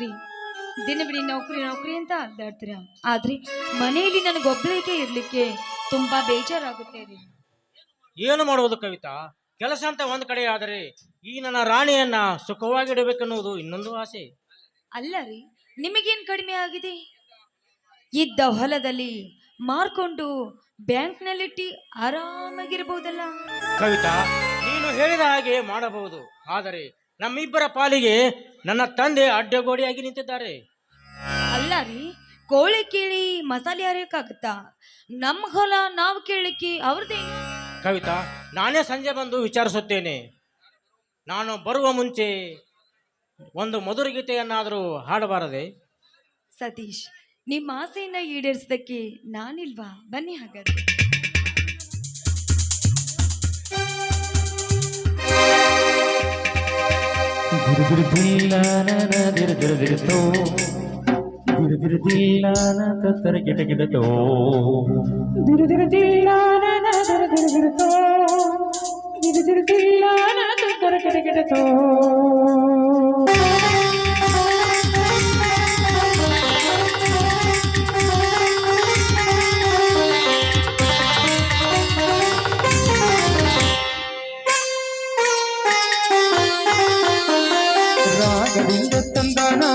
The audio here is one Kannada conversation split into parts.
ರೀ. ದಿನ ಬಿಡಿ ನೌಕರಿ ನೌಕರಿ ಅಂತ ಅಲ್ದಾಡ್ತೀರ ಆದ್ರೆ ಮನೆಯಲ್ಲಿ ನನಗೊಬ್ಬಳಿಗೆ ಇರ್ಲಿಕ್ಕೆ ತುಂಬಾ ಬೇಜಾರಾಗುತ್ತೆ ರೀ. ಏನು ಮಾಡುವುದು ಕವಿತಾ? ಕೆಲಸ ಅಂತ ಒಂದ್ ಕಡೆ ಆದರೆ ಈ ನನ್ನ ರಾಣಿಯನ್ನ ಸುಖವಾಗಿಡಬೇಕನ್ನುವುದು ಇನ್ನೊಂದು ಆಸೆ. ಅಲ್ಲ ರೀ ನಿಮಗೇನ್ ಕಡಿಮೆ ಆಗಿದೆ? ಇದ್ದ ಹೊಲದಲ್ಲಿ ಮಾರ್ಕೊಂಡು ಬ್ಯಾಂಕ್ನಲ್ಲಿಟ್ಟು ಆರಾಮಾಗಿರ್ಬೋದಲ್ಲ? ಕವಿತಾ ನೀನು ಹೇಳಿದ ಹಾಗೆ ಮಾಡಬಹುದು. ಆದರೆ ನಮ್ಮಿಬ್ಬರ ಪಾಲಿಗೆ ನನ್ನ ತಂದೆ ಅಡ್ಡಗೋಡಿಯಾಗಿ ನಿಂತಿದ್ದಾರೆ. ಅಲ್ಲ ರೀ ಕೋಳಿ ಕೇಳಿ ಮಸಾಲೆ ಹರಿಯಕ್ಕಾಗತ್ತಾ ನಮ್ಮ ಹೊಲ ನಾವು ಕೇಳಲಿಕ್ಕೆ ಅವ್ರದ್ದೇ? ಕವಿತಾ ನಾನೇ ಸಂಜೆ ಬಂದು ವಿಚಾರಿಸುತ್ತೇನೆ. ನಾನು ಬರುವ ಮುಂಚೆ ಒಂದು ಮಧುರ ಗೀತೆಯನ್ನಾದರೂ ಹಾಡಬಾರದೆ? ಸತೀಶ್ ನಿಮ್ಮ ಆಸೆಯನ್ನ ಈಡೇರಿಸೋದಕ್ಕೆ ನಾನಿಲ್ವಾ? ಬನ್ನಿ ಹಾಗಾದ್ರೆ. ಗಿರಿಗಿರಿದಿಲ್ಲಾನ ದಿರದಿರದಿರತೋ ಗಿರಿಗಿರಿದಿಲ್ಲಾನ ತತ್ತರ ಗಿಟ ಗಿಡತೋ ದಿರದಿರದಿಲ್ಲಾನ ದಿರದಿರದಿರತೋ ಗಿರಿಗಿರಿದಿಲ್ಲಾನ ತತ್ತರ ಗಿಟ ಗಿಡತೋ ರಾಗದಿಂದ விந்து தந்தானா?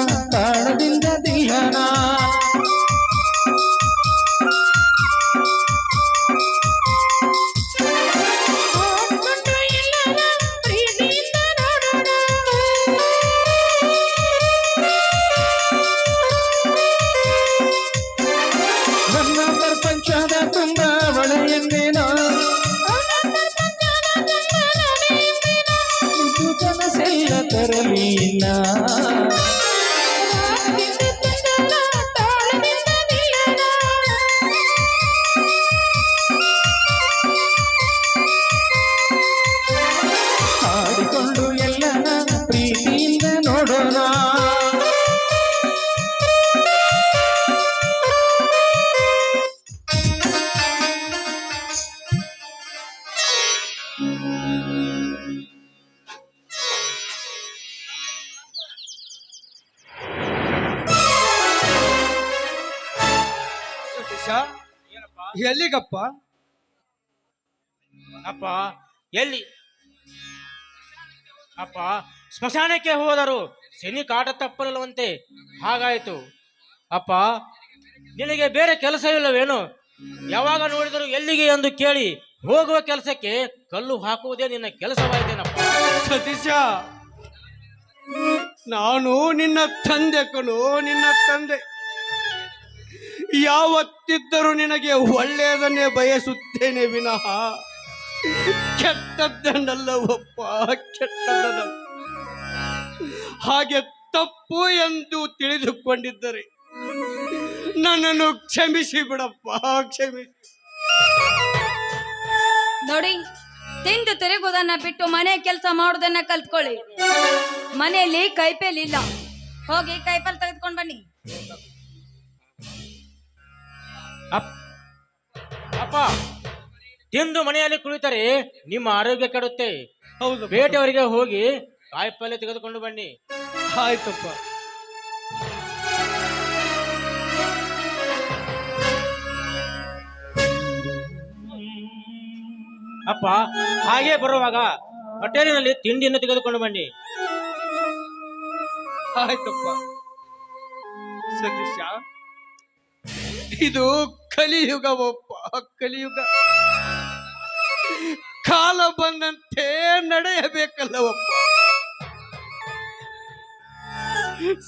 ಎಲ್ಲಿಗಪ್ಪ? ಅಪ್ಪ ಎಲ್ಲಿ? ಅಪ್ಪ ಸ್ಮಶಾನಕ್ಕೆ ಹೋದರು. ಶನಿ ಕಾಟ ತಪ್ಪಲಿಲ್ಲವಂತೆ ಹಾಗಾಯಿತು. ಅಪ್ಪ ನಿನಗೆ ಬೇರೆ ಕೆಲಸ ಕೆಲಸವಿಲ್ಲವೇನು ಯಾವಾಗ ನೋಡಿದರೂ ಎಲ್ಲಿಗೆ ಎಂದು ಕೇಳಿ ಹೋಗುವ ಕೆಲಸಕ್ಕೆ ಕಲ್ಲು ಹಾಕುವುದೇ ನಿನ್ನ ಕೆಲಸವಾಯಿತೇನಪ್ಪ? ಸತೀಶ ನಾನು ನಿನ್ನ ತಂದೆ ಕಣು ನಿನ್ನ ತಂದೆ. ಯಾವತ್ತಿದ್ದರೂ ನಿನಗೆ ಒಳ್ಳೆಯದನ್ನೇ ಬಯಸುತ್ತೇನೆ ವಿನಃ. ಕೆಟ್ಟದ್ದನ್ನಲ್ಲವಪ್ಪ ಕೆಟ್ಟದ ಹಾಗೆ ತಪ್ಪು ಎಂದು ತಿಳಿದುಕೊಂಡಿದ್ದರೆ ನನ್ನನ್ನು ಕ್ಷಮಿಸಿ ಬಿಡಪ್ಪ, ಕ್ಷಮಿಸಿ. ನೋಡಿ, ತಿಂದು ತಿರುಗುವುದನ್ನ ಬಿಟ್ಟು ಮನೆ ಕೆಲಸ ಮಾಡುವುದನ್ನ ಕಲ್ತ್ಕೊಳ್ಳಿ. ಮನೆಯಲ್ಲಿ ಕೈಪೇಲ್ ಇಲ್ಲ ಹೋಗಿ ಕೈಪಲ್ ತೆಗೆದುಕೊಂಡು ತಿಂದು ಮನೆಯಲ್ಲಿ ಕುಳಿತರೆ ನಿಮ್ಮ ಆರೋಗ್ಯ ಕೆಡುತ್ತೆ. ಹೌದು ಬೇಟೆಯವರಿಗೆ ಹೋಗಿ ಕಾಯಿಪಲ್ಯ ತೆಗೆದುಕೊಂಡು ಬನ್ನಿ. ಆಯ್ತಪ್ಪ ಅಪ್ಪ ಹಾಗೆ ಬರುವಾಗ ಹೋಟೆಲಿನಲ್ಲಿ ತಿಂಡಿಯನ್ನು ತೆಗೆದುಕೊಂಡು ಬನ್ನಿ. ಆಯ್ತಪ್ಪ ಸತೀಶ ಇದು ಕಲಿಯುಗವಪ್ಪ ಕಲಿಯುಗ. ಕಾಲ ಬಂದಂತೆ ನಡೆಯಬೇಕಲ್ಲವಪ್ಪ.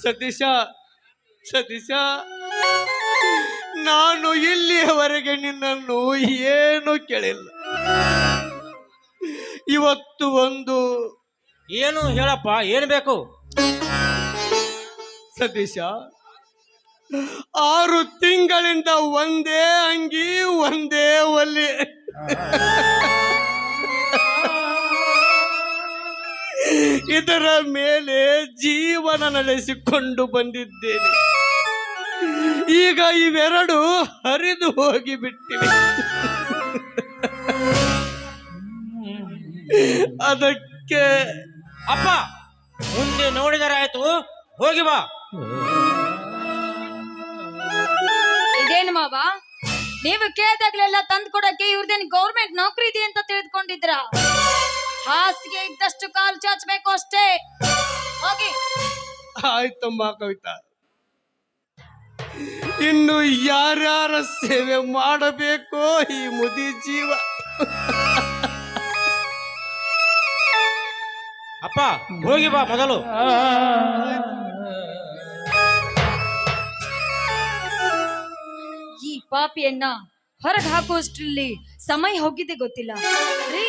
ಸತೀಶ ಸತೀಶ ನಾನು ಇಲ್ಲಿಯವರೆಗೆ ನಿನ್ನನ್ನು ಏನು ಕೇಳಿಲ್ಲ. ಇವತ್ತು ಒಂದು ಏನು ಹೇಳಪ್ಪ ಏನು ಬೇಕು? ಸತೀಶ ಆರು ತಿಂಗಳಿಂದ ಒಂದೇ ಅಂಗಿ ಒಂದೇ ಒಲಿ. ಇದರ ಮೇಲೆ ಜೀವನ ನಡೆಸಿಕೊಂಡು ಬಂದಿದ್ದೇನೆ. ಈಗ ಇವೆರಡು ಹರಿದು ಹೋಗಿ ಬಿಟ್ಟಿವೆ. ಅದಕ್ಕೆ ಅಪ್ಪ, ಮುಂದೆ ನೋಡಿದರೆ ಆಯ್ತು. ಹೋಗಿ ಬಾ. ಇದೇನು ಮಾವ? ನೀವು ಕೇಳಿದಾಗ್ಲೆಲ್ಲ ತಂದು ಕೊಡಕ್ಕೆ ಇವ್ರದೇನು ಗೌರ್ಮೆಂಟ್ ನೌಕರಿ ಇದೆ ಅಂತ ತಿಳಿದುಕೊಂಡಿದ್ರ ಹಾಸಿಗೆ ಇದ್ದಷ್ಟು ಕಾಲು ಚಾಚಬೇಕು ಅಷ್ಟೇ. ಹೋಗಿ. ಆಯ್ತಮ್ಮ ಕವಿತಾ. ಇನ್ನು ಯಾರ್ಯಾರ ಸೇವೆ ಮಾಡಬೇಕೋ ಈ ಮುದಿ ಜೀವ? ಅಪ್ಪ ಹೋಗಿ ಬಾ ಮೊದಲು ಪಾಪಿಯನ್ನ ಹೊರಗೆ ಹಾಕುವಷ್ಟರಲ್ಲಿ ಸಮಯ ಹೋಗಿದೆ ಗೊತ್ತಿಲ್ಲ. ರೀ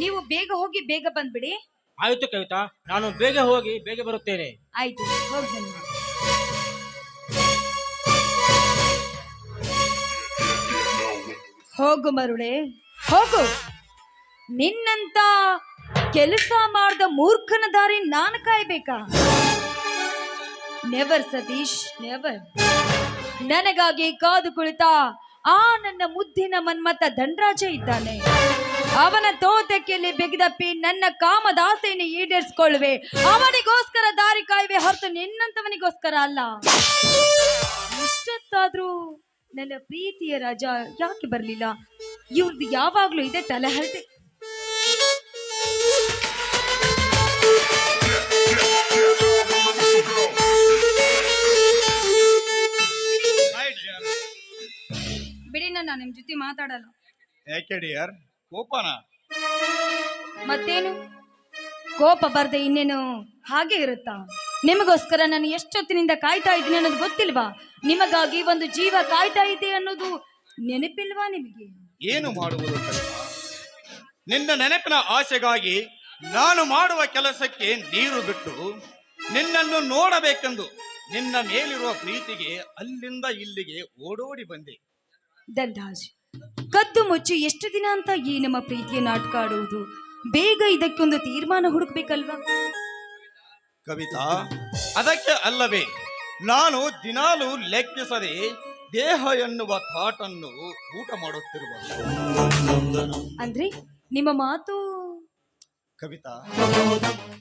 ನೀವು ಬೇಗ ಹೋಗಿ ಬೇಗ ಬಂದ್ಬಿಡಿ. ಆಯ್ತು ಕವಿತಾ ನಾನು ಬೇಗ ಹೋಗಿ ಬೇಗ ಬರುತ್ತೇನೆ. ಆಯ್ತು ಹೋಗಿ ಬನ್ನಿ ಹೋಗು ಮರುಳೆ ಹೋಗು. ನಿನ್ನಂತ ಕೆಲಸ ಮಾಡ್ದ ಮೂರ್ಖನ ದಾರಿ ನಾನು ಕಾಯ್ಬೇಕಾ? ನೆವರ್ ಸತೀಶ್ ನೆವರ್ ನನಗಾಗಿ ಕಾದು ಕುಳಿತ ಆ ನನ್ನ ಮುದ್ದಿನ ಮನ್ಮತ ಧನರಾಜ ಇದ್ದಾನೆ. ಅವನ ತೋತಕ್ಕೆಯಲ್ಲಿ ಬೆಗಿದಪ್ಪಿ ನನ್ನ ಕಾಮದಾಸೆಯನ್ನು ಈಡೇರಿಸ್ಕೊಳ್ಳುವೆ. ಅವನಿಗೋಸ್ಕರ ದಾರಿ ಕಾಯುವೆ ಹೊರತು ನಿನ್ನಂತವನಿಗೋಸ್ಕರ ಅಲ್ಲ. ಎಷ್ಟೊತ್ತಾದ್ರೂ ನನ್ನ ಪ್ರೀತಿಯ ರಾಜ ಯಾಕೆ ಬರಲಿಲ್ಲ? ಇವ್ರದ್ದು ಯಾವಾಗ್ಲೂ ಇದೆ ತಲೆಹರಟೆ ಮಾತಾಡಲ್ಲ ಯಾಕೆ ಡಿಯರ್ ಕೋಪನ? ಮತ್ತೇನು? ಕೋಪ ಬರ್ದೆ ಇನ್ನೇನು ಹಾಗೆ ಇರುತ್ತಾ? ನಿಮಗೋಸ್ಕರ ನಾನು ಎಷ್ಟೊತ್ತಿನಿಂದ ಕಾಯ್ತಾ ಇದ್ದೀನಿ ಅನ್ನೋದು ಗೊತ್ತಿಲ್ವಾ? ನಿಮಗಾಗಿ ಒಂದು ಜೀವ ಕಾಯ್ತಾ ಇದೆ ಅನ್ನೋದು ನೆನಪಿಲ್ವಾ ನಿಮಗೆ? ಏನು ಮಾಡುವುದು ನಿನ್ನ ನೆನಪಿನ ಆಸೆಗಾಗಿ ನಾನು ಮಾಡುವ ಕೆಲಸಕ್ಕೆ ನೀರು ಬಿಟ್ಟು ನಿನ್ನನ್ನು ನೋಡಬೇಕೆಂದು ನಿನ್ನ ಮೇಲಿರುವ ಪ್ರೀತಿಗೆ ಅಲ್ಲಿಂದ ಇಲ್ಲಿಗೆ ಓಡೋಡಿ ಬಂದೆ. ದಂಡಾಜ್ ಕದ್ದು ಮುಚ್ಚಿ ಎಷ್ಟು ದಿನ ಅಂತ ಈ ನಮ್ಮ ಪ್ರೀತಿಯ ನಾಟಕ ಆಡುವುದು? ಬೇಗ ಇದಕ್ಕೊಂದು ತೀರ್ಮಾನ ಹುಡುಕ್ಬೇಕಲ್ವಾ? ಕವಿತಾ ಅದಕ್ಕೆ ಅಲ್ಲವೇ ನಾನು ದಿನಾಲು ಲೆಕ್ಕಿಸದೆ ದೇಹ ಎನ್ನುವ ಥಾಟನ್ನು ಊಟ ಮಾಡುತ್ತಿರುವ ಅಂದ್ರೆ ನಿಮ್ಮ ಮಾತು? ಕವಿತಾ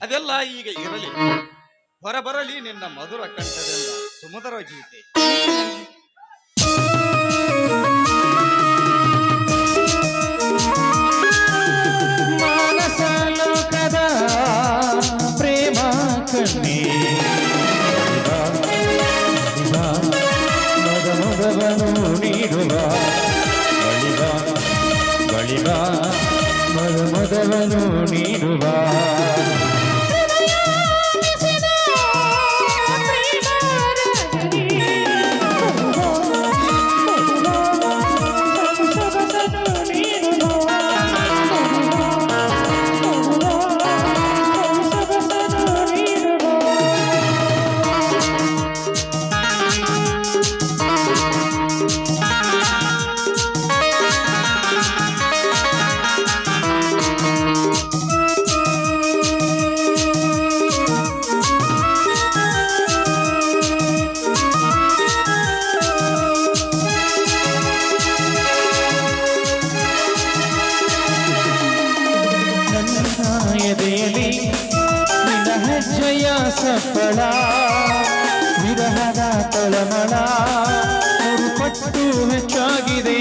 ಅದೆಲ್ಲ ಈಗ ಇರಲಿ. ಹೊರಬರಲಿ ನಿನ್ನ ಮಧುರ ಕಂಠದಿಂದ ಸುಮಧುರ ಗೀತೆ. survive. ಸಪ್ಪಳ ವಿರಹದ ತಳಮಳ ಮೂರು ಪಟ್ಟು ಹೆಚ್ಚಾಗಿದೆ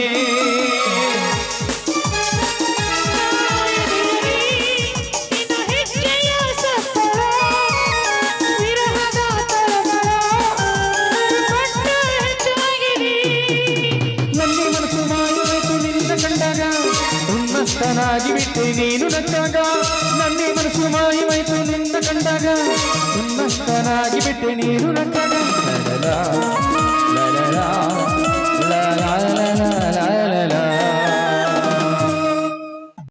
ಬಿಟ್ಟೆ ನೀನು ನಕ್ಕಾಗ. ನನ್ನ ಮನಸ್ಸು ಮಾಯವಾಯಿತು ನಿನ್ನ ಕಂಡಾಗ. ಭಕ್ತನಾಗಿ ಬಿಟ್ಟೆ ನೀನು ನಟನ ಲಲಲ ಲಲಲ ಲಲಲ